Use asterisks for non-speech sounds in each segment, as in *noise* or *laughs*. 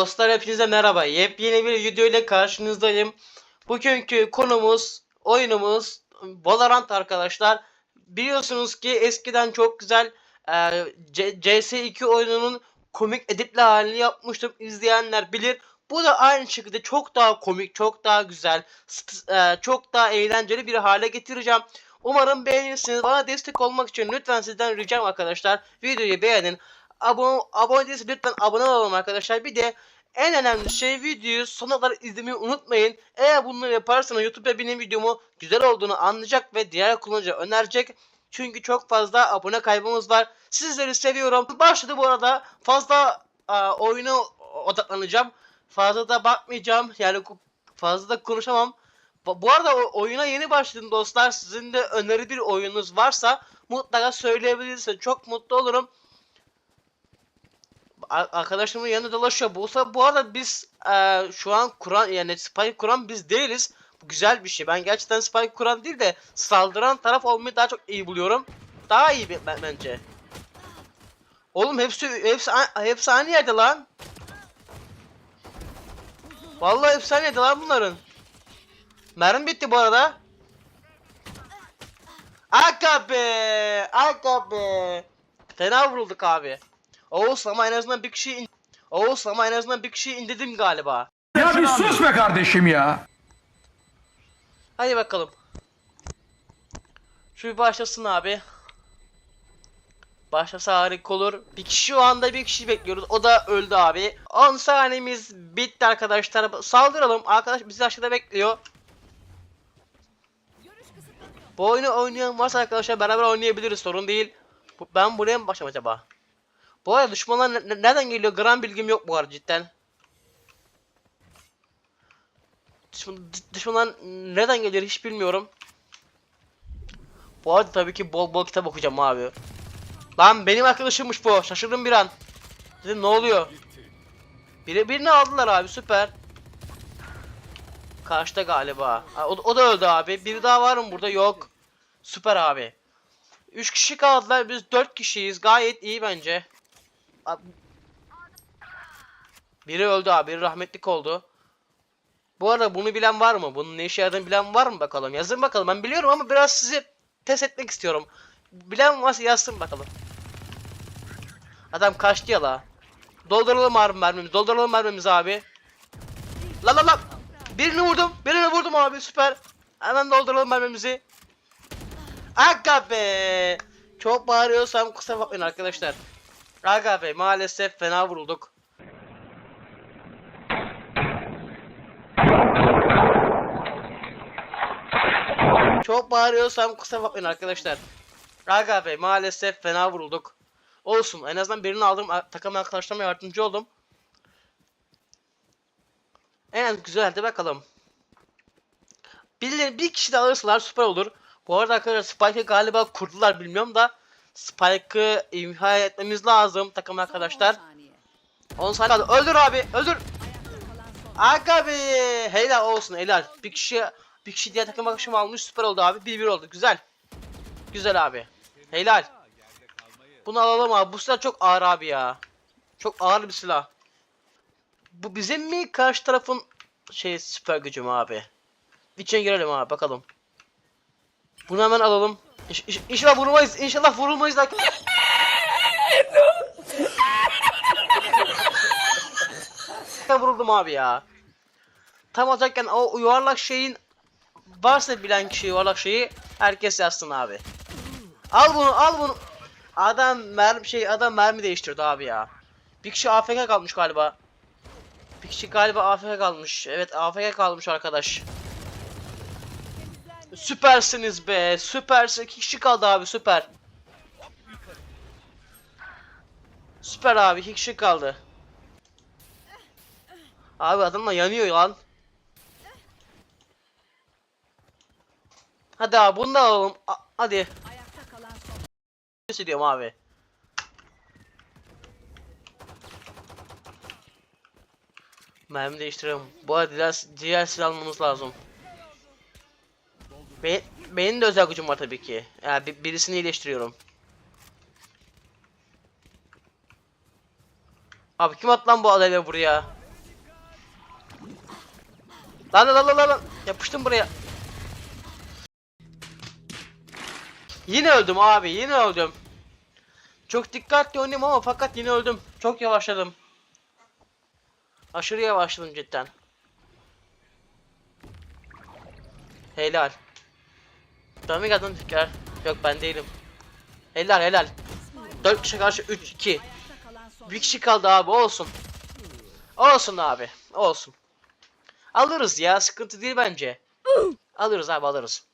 Dostlar hepinize merhaba. Yepyeni bir video ile karşınızdayım. Bugünkü konumuz, oyunumuz Valorant arkadaşlar. Biliyorsunuz ki eskiden çok güzel e, C- CS2 oyununun komik editli halini yapmıştım. İzleyenler bilir. Bu da aynı şekilde çok daha komik, çok daha güzel, e, çok daha eğlenceli bir hale getireceğim. Umarım beğenirsiniz. Bana destek olmak için lütfen sizden ricam arkadaşlar. Videoyu beğenin. Abone, abone değilseniz lütfen abone olalım arkadaşlar. Bir de en önemli şey videoyu sonuna kadar izlemeyi unutmayın. Eğer bunları yaparsanız YouTube'da benim videomu güzel olduğunu anlayacak ve diğer kullanıcı önerecek. Çünkü çok fazla abone kaybımız var. Sizleri seviyorum. Başladı bu arada. Fazla aa, oyuna odaklanacağım. Fazla da bakmayacağım. Yani fazla da konuşamam. Bu arada oyuna yeni başladım dostlar. Sizin de öneri bir oyununuz varsa mutlaka söyleyebilirsiniz. Çok mutlu olurum. Arkadaşımın yanında dolaşıyor. Bu, bu arada biz eee, şu an kuran yani spike kuran biz değiliz. Bu güzel bir şey. Ben gerçekten spike kuran değil de saldıran taraf olmayı daha çok iyi buluyorum. Daha iyi be- ben- bence. Oğlum hepsi hepsi hepsi aynı yerde lan. Vallahi hepsi aynı yerde lan bunların. Mermi bitti bu arada. Aga be! Aga! Fena vurulduk abi. Oğuz ama en azından bir kişi in... Oğuz ama en azından bir kişi indirdim galiba. Ya bir sus be kardeşim ya. Hadi bakalım. Şu bir başlasın abi. Başlasa harika olur. Bir kişi şu anda bir kişi bekliyoruz. O da öldü abi. 10 saniyemiz bitti arkadaşlar. Saldıralım. Arkadaş bizi aşağıda bekliyor. Bu oyunu oynayan varsa arkadaşlar beraber oynayabiliriz. Sorun değil. Ben buraya mı başlam acaba? Bu arada düşmanlar ne- ne- nereden geliyor? Gram bilgim yok bu arada cidden. Düşman, düşmanlar nereden gelir hiç bilmiyorum. Bu arada tabii ki bol bol kitap okuyacağım abi. Lan benim arkadaşımmış bu. Şaşırdım bir an. Dedim ne oluyor? Biri birini aldılar abi süper. Karşıda galiba. O, o da öldü abi. Biri daha var mı burada? Yok. Süper abi. 3 kişi kaldılar. Biz 4 kişiyiz. Gayet iyi bence. Biri öldü abi. Biri rahmetlik oldu. Bu arada bunu bilen var mı? Bunun ne işe yaradığını bilen var mı bakalım? Yazın bakalım. Ben biliyorum ama biraz sizi test etmek istiyorum. Bilen varsa yazsın bakalım. Adam kaçtı ya la. Dolduralım abi mermimizi. Dolduralım mermimizi abi. La la la. Birini vurdum. Birini vurdum abi süper. Hemen dolduralım mermimizi. Aga be. Çok bağırıyorsam kusura bakmayın arkadaşlar. Aga be maalesef fena vurulduk. Çok bağırıyorsam kusura bakmayın arkadaşlar. Aga be maalesef fena vurulduk. Olsun en azından birini aldım takım arkadaşlarıma yardımcı oldum. En güzel hadi bakalım. Bir, bir kişi de alırsalar süper olur. Bu arada arkadaşlar Spike'ı galiba kurdular bilmiyorum da Spike'ı imha etmemiz lazım takım arkadaşlar. 10 saniye kaldı. Öldür abi öldür. Aga be helal olsun helal. Bir kişi bir kişi diğer takım arkadaşım almış süper oldu abi. 1-1 oldu güzel. Güzel abi. Helal. Bunu alalım abi. Bu silah çok ağır abi ya. Çok ağır bir silah. Bu bizim mi karşı tarafın şey süper gücü mü abi? İçine girelim abi bakalım. Bunu hemen alalım. İş, iş- inşallah vurulmayız. İnşallah vurulmayız da. *laughs* vuruldum abi ya. Tam atakken o yuvarlak şeyin varsa bilen kişi yuvarlak şeyi herkes yazsın abi. Al bunu al bunu. Adam mermi şey adam mermi değiştirdi abi ya. Bir kişi AFK kalmış galiba. Bir kişi galiba AFK kalmış. Evet AFK kalmış arkadaş. Süpersiniz be. Süpersin. İki kişi kaldı abi süper. Süper abi iki kişi kaldı. Abi adamla yanıyor lan. Hadi abi bunu da alalım. A- hadi. Ayakta hissediyorum abi. Mermi değiştiriyorum. Bu arada diğer, diğer silah almamız lazım. Be benim de özel gücüm var tabii ki. Yani bir- birisini iyileştiriyorum. Abi kim attı lan bu adayla buraya? Lan lan lan lan lan. Yapıştım buraya. Yine öldüm abi yine öldüm. Çok dikkatli oynayayım ama fakat yine öldüm. Çok yavaşladım. Aşırı yavaşladım cidden. Helal. Dami kadın tekrar. Yok ben değilim. Helal helal. 4 kişi karşı 3 2. Bir kişi kaldı abi olsun. Olsun abi. Olsun. Alırız ya sıkıntı değil bence. alırız abi alırız.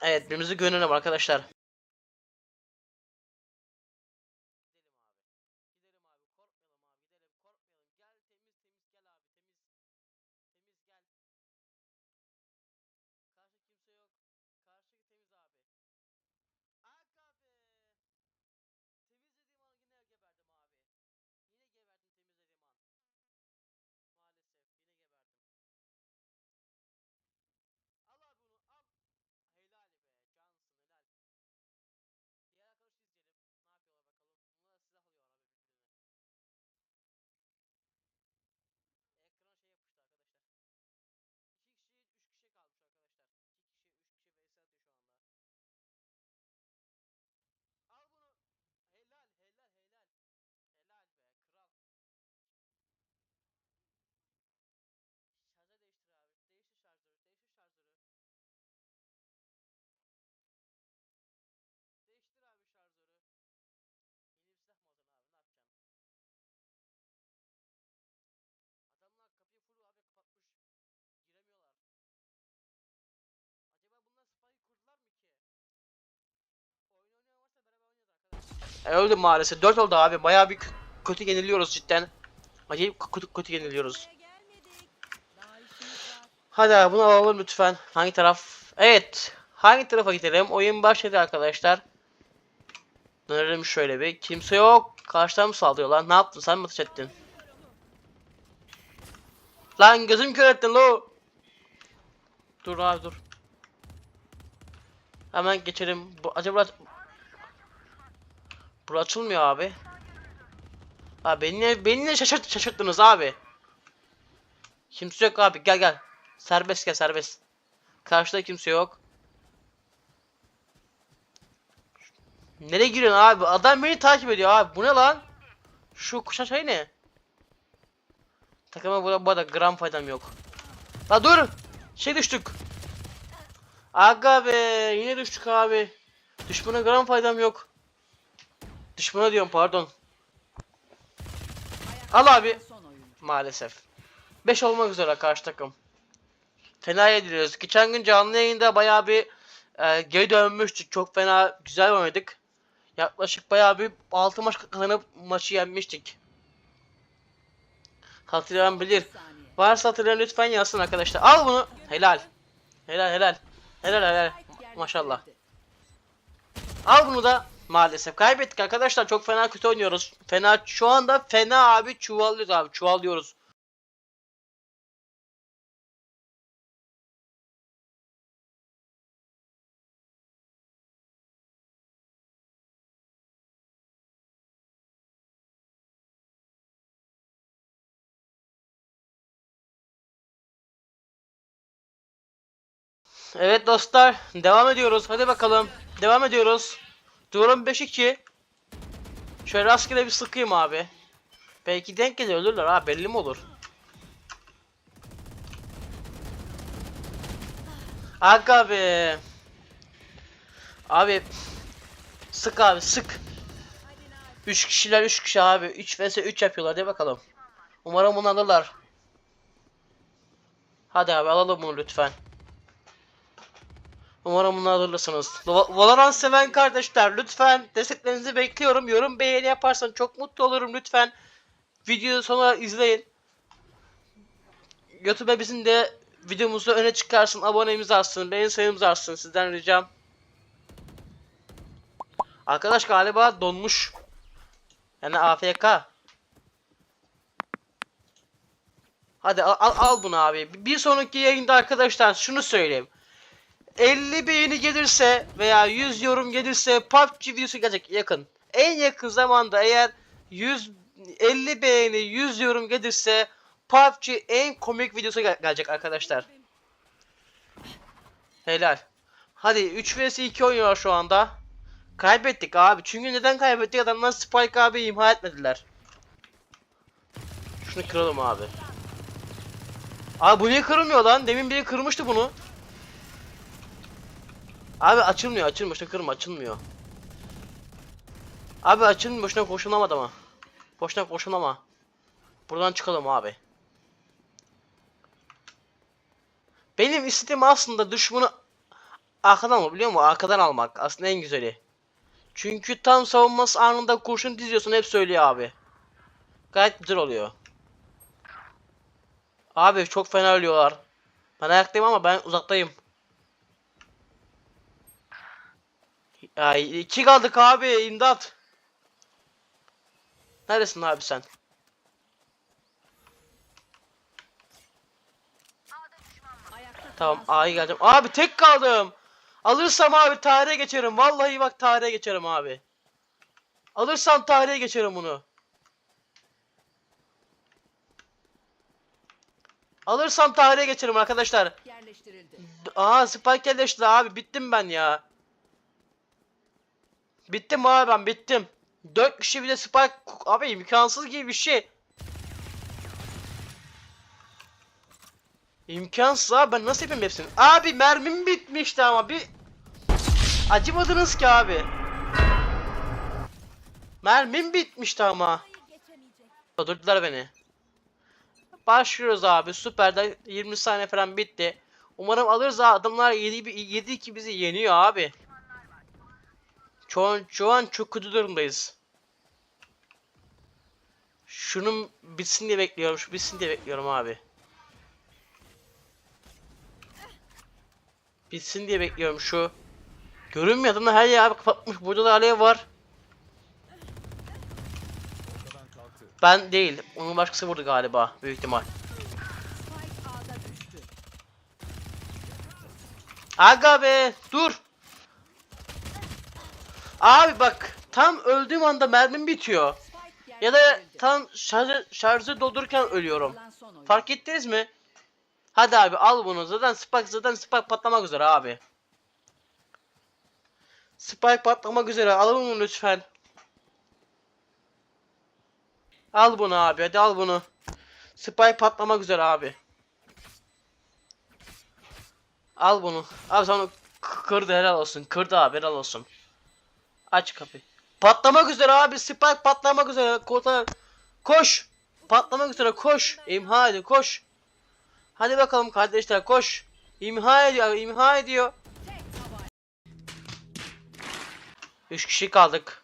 Evet birbirimize güvenelim arkadaşlar. E, öldüm maalesef. 4 oldu abi. Bayağı bir kö- kötü yeniliyoruz cidden. Acayip kötü, kötü yeniliyoruz. Hadi abi bunu alalım lütfen. Hangi taraf? Evet. Hangi tarafa gidelim? Oyun başladı arkadaşlar. Dönelim şöyle bir. Kimse yok. Karşıdan mı saldırıyorlar? Ne yaptın? Sen mi ateş ettin? Lan gözüm kör ettin lo. Dur abi dur. Hemen geçelim. Bu, acaba Bura açılmıyor abi. Ha beni ne, beni ne şaşırt, şaşırttınız abi. Kimse yok abi gel gel. Serbest gel serbest. Karşıda kimse yok. Nereye giriyorsun abi? Adam beni takip ediyor abi. Bu ne lan? Şu kuşa şey ne? Takıma bu, bu arada gram faydam yok. La dur! Şey düştük. Aga be yine düştük abi. Düşmana gram faydam yok. Düşmana diyorum pardon. Al abi. Maalesef. 5 olmak üzere karşı takım. Fena yediriyoruz. Geçen gün canlı yayında bayağı bir e, geri dönmüştük. Çok fena güzel oynadık. Yaklaşık bayağı bir 6 maç kazanıp maçı yenmiştik. Hatırlayan bilir. Varsa hatırlayan lütfen yazsın arkadaşlar. Al bunu. Helal. Helal helal. Helal helal. Maşallah. Al bunu da maalesef kaybettik arkadaşlar. Çok fena kötü oynuyoruz. Fena şu anda fena abi çuvallıyoruz abi. Çuvallıyoruz. Evet dostlar devam ediyoruz. Hadi bakalım. Devam ediyoruz. Durum 5-2. Şöyle rastgele bir sıkayım abi. Belki denk gelir ölürler ha belli mi olur? Aga be. Abi sık abi sık. 3 kişiler 3 kişi abi. 3 vs 3 yapıyorlar. Hadi bakalım. Umarım bunu alırlar. Hadi abi alalım bunu lütfen. Umarım bunu alırsınız. Va- Valorant seven kardeşler lütfen desteklerinizi bekliyorum. Yorum beğeni yaparsan çok mutlu olurum lütfen. Videoyu sonra izleyin. YouTube'a bizim de videomuzu öne çıkarsın, abonemiz artsın, beğeni sayımız artsın sizden ricam. Arkadaş galiba donmuş. Yani AFK. Hadi al, al, al bunu abi. Bir sonraki yayında arkadaşlar şunu söyleyeyim. 50 beğeni gelirse veya 100 yorum gelirse PUBG videosu gelecek yakın. En yakın zamanda eğer 100 50 beğeni 100 yorum gelirse PUBG en komik videosu gel- gelecek arkadaşlar. Helal. Hadi 3 vs 2 oynuyor şu anda. Kaybettik abi. Çünkü neden kaybettik? Adamlar Spike abi imha etmediler. Şunu kıralım abi. Abi bu niye kırılmıyor lan? Demin biri kırmıştı bunu. Abi açılmıyor, açılmıyor. Boşuna kırma, açılmıyor. Abi açılmıyor, boşuna koşulama adama. Boşuna koşulama. Buradan çıkalım abi. Benim istediğim aslında düşmanı arkadan mı biliyor musun? Arkadan almak aslında en güzeli. Çünkü tam savunması anında kurşun diziyorsun hep söylüyor abi. Gayet güzel oluyor. Abi çok fena ölüyorlar. Ben ayaktayım ama ben uzaktayım. Ay iki kaldık abi imdat. Neredesin abi sen? Tamam A'ya geleceğim. Abi tek kaldım. Alırsam abi tarihe geçerim. Vallahi bak tarihe geçerim abi. Alırsam tarihe geçerim bunu. Alırsam tarihe geçerim arkadaşlar. yerleştirildi. Aa Spike yerleşti abi. Bittim ben ya. Bittim abi ben bittim. 4 kişi bile Spike abi imkansız gibi bir şey. İmkansız abi ben nasıl yapayım hepsini? Abi mermim bitmişti ama bir acımadınız ki abi. Mermim bitmişti ama. Öldürdüler beni. Başlıyoruz abi. Süperden 20 saniye falan bitti. Umarım alırız ha. Adamlar 7 7 2 bizi yeniyor abi. Şu an, şu an çok kötü durumdayız. Şunun bitsin diye bekliyorum. Şu bitsin diye bekliyorum abi. Bitsin diye bekliyorum şu. Görünmüyor adamlar her yer abi kapatmış. Burada da alev var. Ben değil. Onun başkası vurdu galiba. Büyük ihtimal. Aga be dur. Abi bak tam öldüğüm anda mermim bitiyor. Ya da tam şarjı, şarjı doldururken ölüyorum. Fark ettiniz mi? Hadi abi al bunu. Zaten Spike zaten Spike patlamak üzere abi. Spike patlamak üzere. Al bunu lütfen. Al bunu abi. Hadi al bunu. Spike patlamak üzere abi. Al bunu. Abi sana kırdı helal olsun. Kırdı abi helal olsun. Aç kapıyı. Patlamak üzere abi. Spike patlamak üzere. Kota koş. Patlamak üzere koş. İmha ediyor koş. Hadi bakalım kardeşler koş. İmha ediyor imha ediyor. 3 kişi kaldık.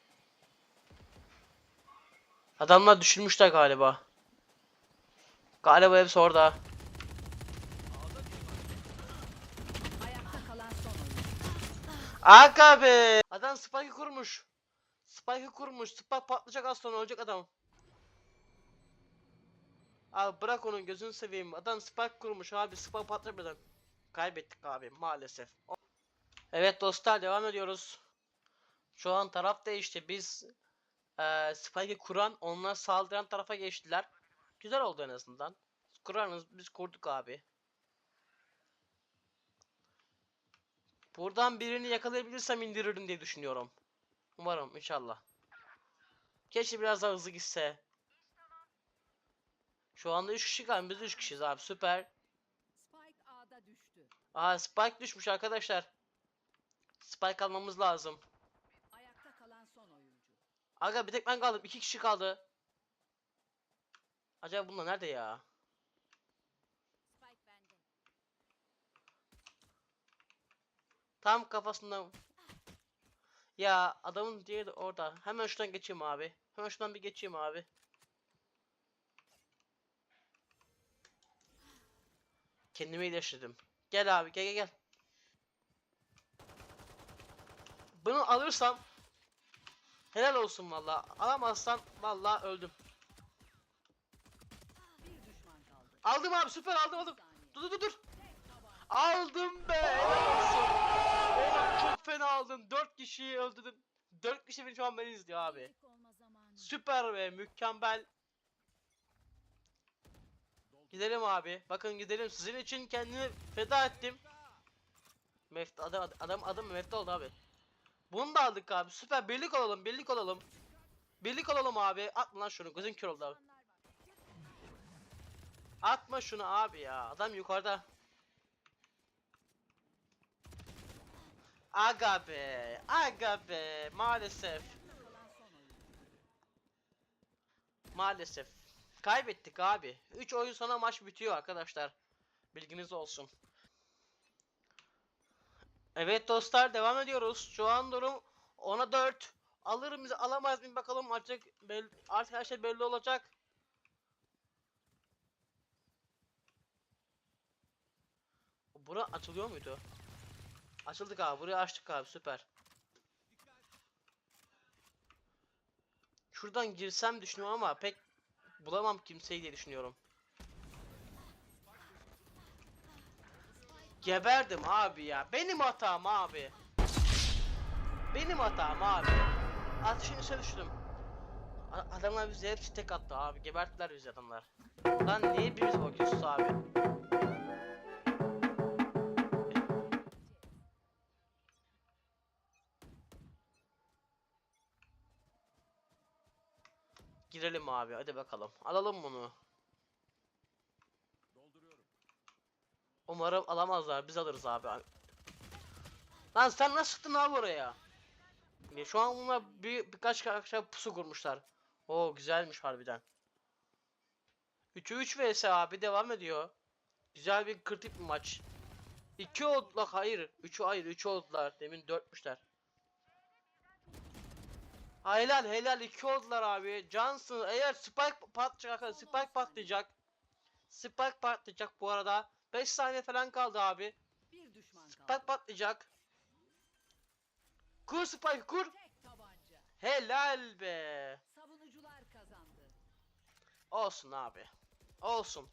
Adamlar düşürmüşler galiba. Galiba hepsi orada. Ayakta kalan son oyun. Aga be. Adam spike'ı kurmuş. Spike'ı kurmuş. Spike patlayacak az sonra ölecek adam. Abi bırak onun gözünü seveyim. Adam spike kurmuş abi. Spike patlamadan. Kaybettik abi maalesef. Evet dostlar devam ediyoruz. Şu an taraf değişti. Biz eee Spike'ı kuran onlar saldıran tarafa geçtiler. Güzel oldu en azından. Kuranız biz kurduk abi. Buradan birini yakalayabilirsem indiririm diye düşünüyorum. Umarım inşallah. Keşke biraz daha hızlı gitse. Şu anda 3 kişi kaldı. Biz 3 kişiyiz abi süper. Spike A'da düştü. Aha Spike düşmüş arkadaşlar. Spike almamız lazım. Ayakta kalan son oyuncu. Aga bir tek ben kaldım. 2 kişi kaldı. Acaba bunlar nerede ya? Spike bende. Tam kafasından. Ya adamın diğeri de orada. Hemen şuradan geçeyim abi. Hemen şuradan bir geçeyim abi. Kendimi iyileştirdim. Gel abi gel gel gel. Bunu alırsam helal olsun valla. Alamazsam valla öldüm. Aldım abi süper aldım aldım. Dur dur dur dur. Aldım be. Helal olsun. Çok fena aldın. 4 kişiyi öldürdüm. 4 kişi beni şu an beni izliyor abi. Süper ve mükemmel. Gidelim abi. Bakın gidelim. Sizin için kendimi feda ettim. Meft adam adam adam Meft oldu abi. Bunu da aldık abi. Süper. Birlik olalım. Birlik olalım. Birlik olalım abi. Atma lan şunu. Gözün kör oldu abi. Atma şunu abi ya. Adam yukarıda. Aga be. Aga be. Maalesef. Maalesef. Kaybettik abi. 3 oyun sonra maç bitiyor arkadaşlar. Bilginiz olsun. Evet dostlar devam ediyoruz. Şu an durum 10'a 4. Alır mıyız alamaz mıyız bakalım artık artık her şey belli olacak. Bura açılıyor muydu? Açıldık abi. Burayı açtık abi. Süper. Şuradan girsem düşünüyorum ama pek bulamam kimseyi diye düşünüyorum. Geberdim abi ya. Benim hatam abi. Benim hatam abi. Ateşin üstüne düştüm. Adamlar bize hepsi tek attı abi. Geberttiler bizi adamlar. Lan niye birimize bakıyorsunuz abi? Girelim abi hadi bakalım. Alalım bunu. Umarım alamazlar. Biz alırız abi. Lan sen nasıl çıktın abi oraya? Ya şu an bunlar bir, birkaç arkadaşlar pusu kurmuşlar. Oo güzelmiş harbiden. 3'ü 3 vs abi devam ediyor. Güzel bir kritik bir maç. 2 oldular hayır. 3'ü hayır 3 oldular. Demin 4'müşler. Helal helal 2 oldular abi. Johnson eğer spike patlayacak arkadaşlar spike patlayacak. Spike patlayacak bu arada. 5 saniye falan kaldı abi. Bir düşman kaldı. Spike patlayacak. Kur spike kur. Helal be. Savunucular kazandı. Olsun abi. Olsun.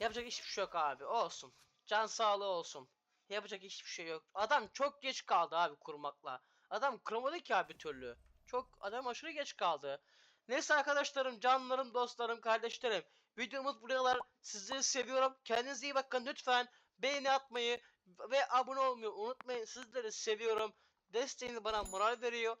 Yapacak hiçbir şey yok abi. Olsun. Can sağlığı olsun. Yapacak hiçbir şey yok. Adam çok geç kaldı abi kurmakla. Adam kuramadı ki abi türlü. Çok adam aşırı geç kaldı. Neyse arkadaşlarım, canlarım, dostlarım, kardeşlerim. Videomuz buralar. Sizleri seviyorum. Kendinize iyi bakın lütfen. Beğeni atmayı ve abone olmayı unutmayın. Sizleri seviyorum. Desteğiniz bana moral veriyor.